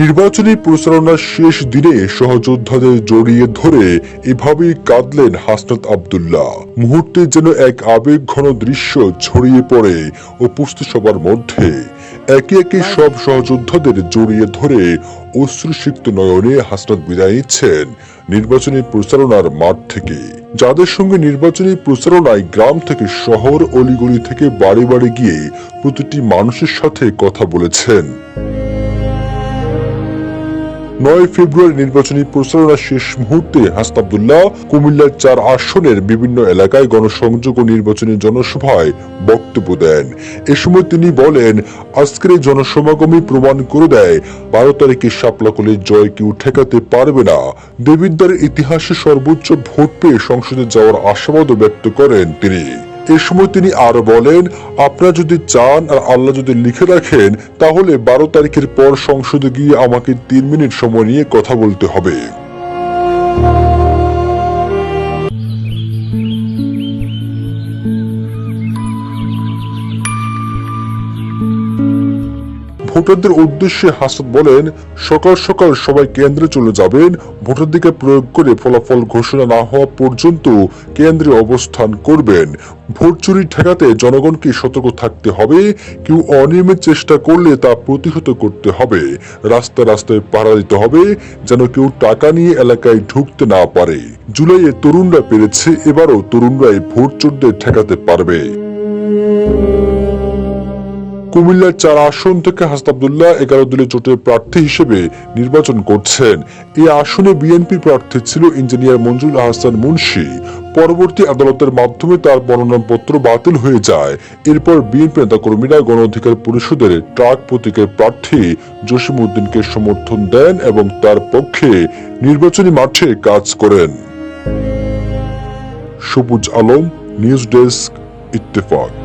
নির্বাচনী প্রচারণার শেষ দিনে সহযোদ্ধাদের জড়িয়ে ধরে এভাবেই কাঁদলেন হাসনাত আব্দুল্লাহ। মুহূর্তে যেন এক আবেগ ঘন দৃশ্য ছড়িয়ে পড়ে উপস্থিত সবার মধ্যে। একে একে সব সহযোদ্ধাদের জড়িয়ে ধরে অশ্রুসিক্ত নয়নে হাসনাত বিদায় নিচ্ছেন নির্বাচনী প্রচারণার মাঠ থেকে। যাদের সঙ্গে নির্বাচনী প্রচারণায় গ্রাম থেকে শহর, অলিগলি থেকে বাড়ি বাড়ি গিয়ে প্রতিটি মানুষের সাথে কথা বলেছেন। নয় ফেব্রুয়ারি নির্বাচনী প্রচারণা শেষ মুহূর্তে হাসন আব্দুল্লাহ কুমিল্লার চার আসনের বিভিন্ন এলাকায় গণসংযোগ ও নির্বাচনী জনসভায় বক্তব্য দেন। এ সময় তিনি বলেন, আজকের এই জনসমাগমই প্রমাণ করে দেয়, বারো তারিখে শাপলাকলের জয় কেউ ঠেকাতে পারবে না। দেবিদ্বারের ইতিহাসে সর্বোচ্চ ভোট পেয়ে সংসদে যাওয়ার আশাবাদও ব্যক্ত করেন তিনি। এ সময় তিনি আরও বলেন, আপনারা যদি চান আর আল্লাহ যদি লিখে রাখেন, তাহলে বারো তারিখের পর সংসদে গিয়ে আমাকে তিন মিনিট সময় নিয়ে কথা বলতে হবে। ভোটারদের উদ্দেশ্যে হাসত বলেন, সকাল সকাল সবাই কেন্দ্রে চলে যাবেন ভোটাধিকার প্রয়োগ করে ফলাফল ঘোষণা না হওয়া পর্যন্ত কেন্দ্রে অবস্থান করবেন। ভোট চুরি ঠেকাতে জনগণকে সতর্ক থাকতে হবে, কেউ অনিয়মের চেষ্টা করলে তা প্রতিহত করতে হবে। রাস্তা রাস্তায় পাড়া দিতে হবে, যেন কেউ টাকা নিয়ে এলাকায় ঢুকতে না পারে। জুলাইয়ে তরুণরা পেরেছে, এবারও তরুণরাই ভোট চোরদের ঠেকাতে পারবে। কুমিল্লার চার আসন থেকে হাসন আব্দুল্লাহ এগারো দলীয় জোটের প্রার্থী হিসেবে নির্বাচন করছেন। এই আসনে বিএনপি প্রার্থী ছিল ইঞ্জিনিয়ার মঞ্জুর আহসান মুন্সি। পরবর্তী আদালতের মাধ্যমে তার মনোনয়নপত্র বাতিল হয়ে যায়। এরপর বিএনপি নেতাকর্মীরা গণ অধিকার পরিষদের ট্রাক প্রতীকের প্রার্থী জসিম উদ্দিনকে সমর্থন দেন এবং তার পক্ষে নির্বাচনী মাঠে কাজ করেন। সবুজ আলম, নিউজ ডেস্ক, ইত্তেফাক।